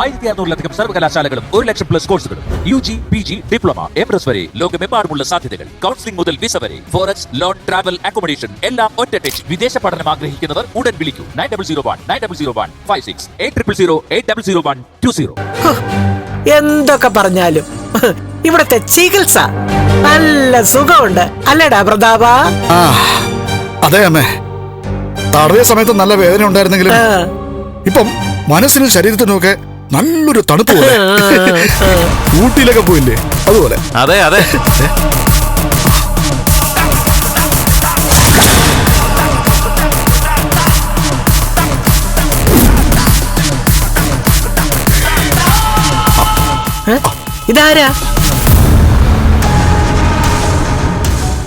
ആയിരത്തി അറുന്നൂറിലധികം സർവകലാശാലകളും ഒരു ലക്ഷം പ്ലസ് കോഴ്സുകളും U G P G diploma M S വരെ ലോകമെമ്പാടുമുള്ള സാധ്യതകൾ. കൗൺസിലിംഗ് മുതൽ വിസ വരെ. ഫോറക്സ് ലോൺ ട്രാവൽ അക്കോമഡേഷൻ എല്ലാം ഒറ്റ ടച്ച് വിദേശ പഠനം ആഗ്രഹിക്കുന്നവർ ഉടൻ വിളിക്കൂ. Nine double zero one nine double zero one five six eight triple zero eight double zero one two zero എന്തൊക്കെ പറഞ്ഞാലും. ഇവിടത്തെ ചികിത്സ നല്ല സുഖമുണ്ട്. അല്ലേടാ പ്രതാപ? അതെ അമ്മേ. തടവിയ സമയത്ത് നല്ല വേദന ഉണ്ടായിരുന്നെങ്കിലും ഇപ്പം മനസ്സിനും ശരീരത്തിനും ഒക്കെ നല്ലൊരു തണുപ്പ് പോലെ. ഊട്ടിയിലൊക്കെ പോയില്ലേ? അതുപോലെ. അതെ അതെ? ഇതാരാ?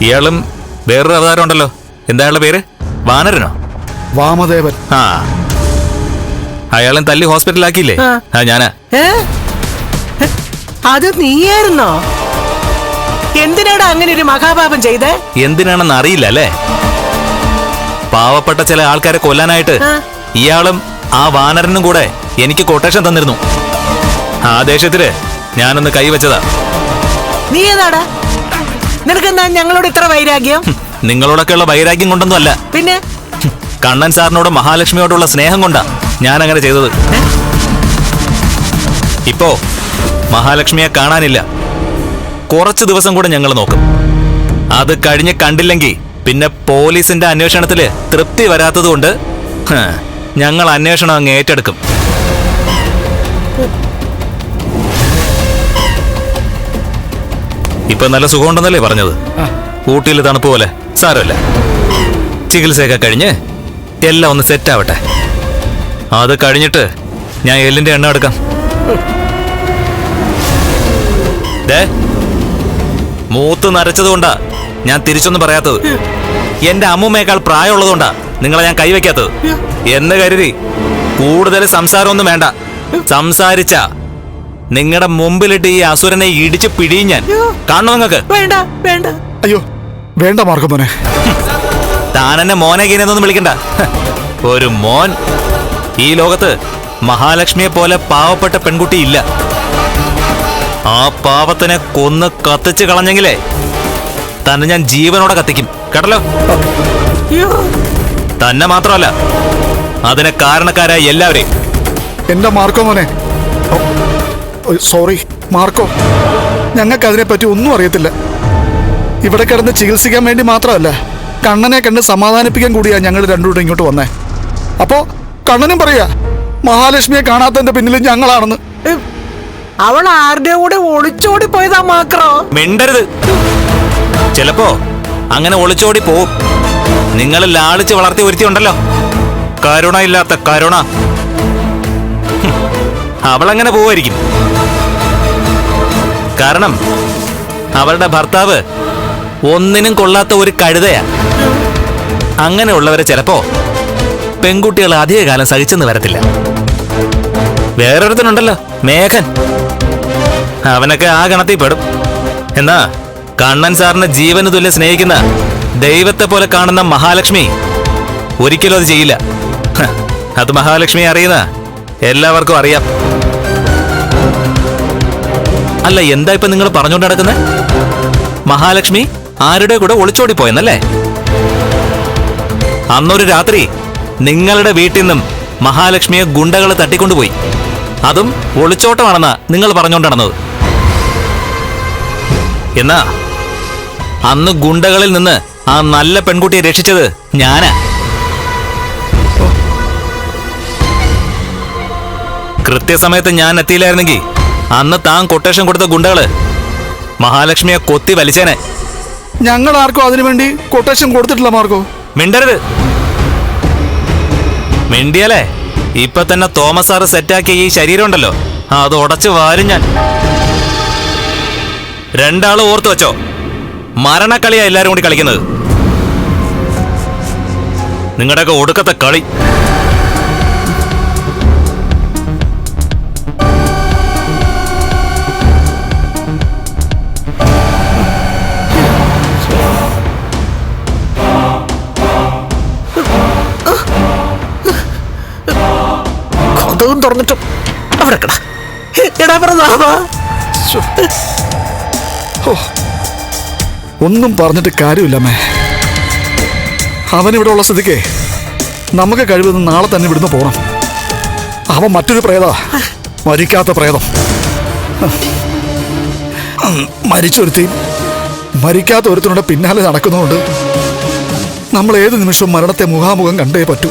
ഇയാളും വേറൊരു അവതാരം ഉണ്ടല്ലോ. എന്താ പേര്? വാനരനോ? വാമദേവൻ. ആ. അയാളെ തല്ലി ഹോസ്പിറ്റലാക്കിയില്ലേ ആ. ഞാനാ. അത് നീയായിരുന്നോ? എന്തിനാണ് അങ്ങനെ ഒരു മഹാപാപം ചെയ്തേ? എന്തിനാണെന്ന് അറിയില്ല അല്ലേ? പാവപ്പെട്ട ചില ആൾക്കാരെ കൊല്ലാനായിട്ട് ഇയാളും ആ വാനരനും കൂടെ എനിക്ക് കൊട്ടേഷൻ തന്നിരുന്നു. ആ ദേഷ്യത്തിൽ ഞാനൊന്ന് കൈവച്ചതാ നീ ഏതാടാ? നിനക്കെന്താ ഞങ്ങളോട് ഇത്ര വൈരാഗ്യം? നിങ്ങളോടൊക്കെയുള്ള വൈരാഗ്യം കൊണ്ടൊന്നും അല്ല പിന്നെ കണ്ണൻ സാറിനോട് മഹാലക്ഷ്മിയോടുള്ള സ്നേഹം കൊണ്ടാ. ഞാൻ അങ്ങനെ ചെയ്തത്. ഇപ്പോ മഹാലക്ഷ്മിയെ കാണാനില്ല. കുറച്ച് ദിവസം കൂടെ ഞങ്ങൾ നോക്കും. അത് കഴിഞ്ഞ് കണ്ടില്ലെങ്കിൽ പിന്നെ പോലീസിന്റെ അന്വേഷണത്തിൽ തൃപ്തി വരാത്തതുകൊണ്ട് കൊണ്ട് ഞങ്ങൾ അന്വേഷണം അങ്ങ് ഏറ്റെടുക്കും. ഇപ്പൊ നല്ല സുഖമുണ്ടെന്നല്ലേ പറഞ്ഞത്? ഊട്ടിയിൽ തണുപ്പ് പോലെ സാരമല്ല. ചികിത്സയൊക്കെ കഴിഞ്ഞ് എല്ലാം ഒന്ന് സെറ്റ് ആവട്ടെ. അത് കഴിഞ്ഞിട്ട് ഞാൻ എല്ലിന്റെ എണ്ണ എടുക്കാം. ദേ, മൂത്ത് നരച്ചതുകൊണ്ടാ ഞാൻ തിരിച്ചൊന്നും പറയാത്തത്. എന്റെ അമ്മൂമ്മയേക്കാൾ പ്രായമുള്ളതുകൊണ്ടാ നിങ്ങളെ ഞാൻ കൈവയ്ക്കാത്തത്. എന്ന് കരുതി കൂടുതൽ സംസാരമൊന്നും വേണ്ട. സംസാരിച്ച നിങ്ങളുടെ മുമ്പിലിട്ട് ഈ അസുരനെ ഇടിച്ച് പിടിയും ഞാൻ. കാണണോ നിങ്ങൾക്ക്? വേണ്ട വേണ്ട. അയ്യോ വേണ്ട മാർഗം മോനെ. താൻ എന്നെ മോനെ ഗീനെന്നൊന്നും വിളിക്കണ്ട. ഒരു മോൻ ഈ ലോകത്ത് മഹാലക്ഷ്മിയെ പോലെ പാവപ്പെട്ട പെൺകുട്ടി ഇല്ല. ആ പാവത്തിനെ കൊന്ന് കത്തിച്ചു കളഞ്ഞെങ്കിലേ തന്നെ ഞാൻ ജീവനോടെ കത്തിക്കും. കേട്ടല്ലോ? തന്നെ മാത്രമല്ല അതിനെ കാരണക്കാരായ എല്ലാവരെയും. എന്റെ മാർക്കോ മോനെ? സോറി മാർക്കോ. ഞങ്ങൾക്ക് അതിനെപ്പറ്റി ഒന്നും അറിയത്തില്ല. ഇവിടെ കിടന്ന് ചികിത്സിക്കാൻ വേണ്ടി മാത്രമല്ല കണ്ണനെ കണ്ട് സമാധാനിപ്പിക്കാൻ കൂടിയാണ് ഞങ്ങൾ രണ്ടുകൂടെ ഇങ്ങോട്ട് വന്നേ. അപ്പോ കണ്ണനും പറയാ മഹാലക്ഷ്മിയെ കാണാത്തതിന്റെ പിന്നിൽ ഞങ്ങളാണെന്ന്. അവൾ ആരുടെ കൂടെ ഒളിച്ചോടി പോയതാ മാക്രോ? മിണ്ടരുത്. ചിലപ്പോ അങ്ങനെ ഒളിച്ചോടി പോവും. നിങ്ങൾ ലാളിച്ച് വളർത്തി ഒരുത്തിയുണ്ടല്ലോ. കരുണയില്ലാത്ത കരുണ. ഹും, അവളങ്ങനെ പോവായിരിക്കും. കാരണം അവളുടെ ഭർത്താവ് ഒന്നിനും കൊള്ളാത്ത ഒരു കഴുതയാ. അങ്ങനെയുള്ളവരെ ചിലപ്പോ പെൺകുട്ടികൾ അധികകാലം സഹിച്ചെന്ന് വരത്തില്ല. വേറൊരുത്തനുണ്ടല്ലോ മേഘൻ. അവനൊക്കെ ആ ഗണത്തിൽ പെടും. എന്നാ കണ്ണൻ സാറിനെ ജീവന് തുല്യം സ്നേഹിക്കുന്ന ദൈവത്തെ പോലെ കാണുന്ന മഹാലക്ഷ്മി ഒരിക്കലും അത് ചെയ്യില്ല. അത് മഹാലക്ഷ്മി അറിയുന്ന എല്ലാവർക്കും അറിയാം. അല്ല എന്താ ഇപ്പൊ നിങ്ങൾ പറഞ്ഞുകൊണ്ട് നടക്കുന്നത് മഹാലക്ഷ്മി ആരുടെ കൂടെ ഒളിച്ചോടി പോയെന്നല്ലേ അന്നൊരു രാത്രി നിങ്ങളുടെ വീട്ടിൽ നിന്നും മഹാലക്ഷ്മിയെ ഗുണ്ടകൾ തട്ടിക്കൊണ്ടുപോയി. അതും ഒളിച്ചോട്ടമാണെന്നാ നിങ്ങൾ പറഞ്ഞുകൊണ്ട് നടന്നത്. എന്നാ അന്ന് ഗുണ്ടകളിൽ നിന്ന് ആ നല്ല പെൺകുട്ടിയെ രക്ഷിച്ചത് ഞാനാ. കൃത്യസമയത്ത് ഞാൻ എത്തിയില്ലായിരുന്നെങ്കിൽ അന്ന് താൻ കൊട്ടേഷൻ കൊടുത്ത ഗുണ്ടകൾ മഹാലക്ഷ്മിയെ കൊത്തി വലിച്ചേനെ. ഞങ്ങൾ ആർക്കും അതിനുവേണ്ടി കൊട്ടേഷൻ കൊടുത്തിട്ടില്ല മാർക്കോ? മിണ്ടരുത്. മിണ്ടിയാലേ ഇപ്പൊ തന്നെ തോമസ് സാറ് സെറ്റാക്കിയ ഈ ശരീരം ഉണ്ടല്ലോ അത് ഉടച്ചു വാരും ഞാൻ. രണ്ടാൾ ഓർത്തു വെച്ചോ. മരണക്കളിയാ എല്ലാരും കൂടി കളിക്കുന്നത്. നിങ്ങളുടെയൊക്കെ ഒടുക്കത്തെ കളി. കൊതുകും തുറന്നിട്ടും. അവിടെ കട. എടാ പ്രതാപ ഒന്നും പറഞ്ഞിട്ട് കാര്യമില്ലമ്മേ അവനിവിടെ ഉള്ള സ്ഥിതിക്ക് നമുക്ക് കഴിവതും നാളെ തന്നെ ഇവിടുന്ന് പോകണം അവൻ മറ്റൊരു പ്രേത. മരിക്കാത്ത പ്രേതം. മരിച്ചൊരുത്തി മരിക്കാത്ത ഒരുത്തിനുടെ പിന്നാലെ നടക്കുന്നതുകൊണ്ട് നമ്മൾ ഏത് നിമിഷവും മരണത്തെ മുഖാമുഖം കണ്ടേ പറ്റൂ.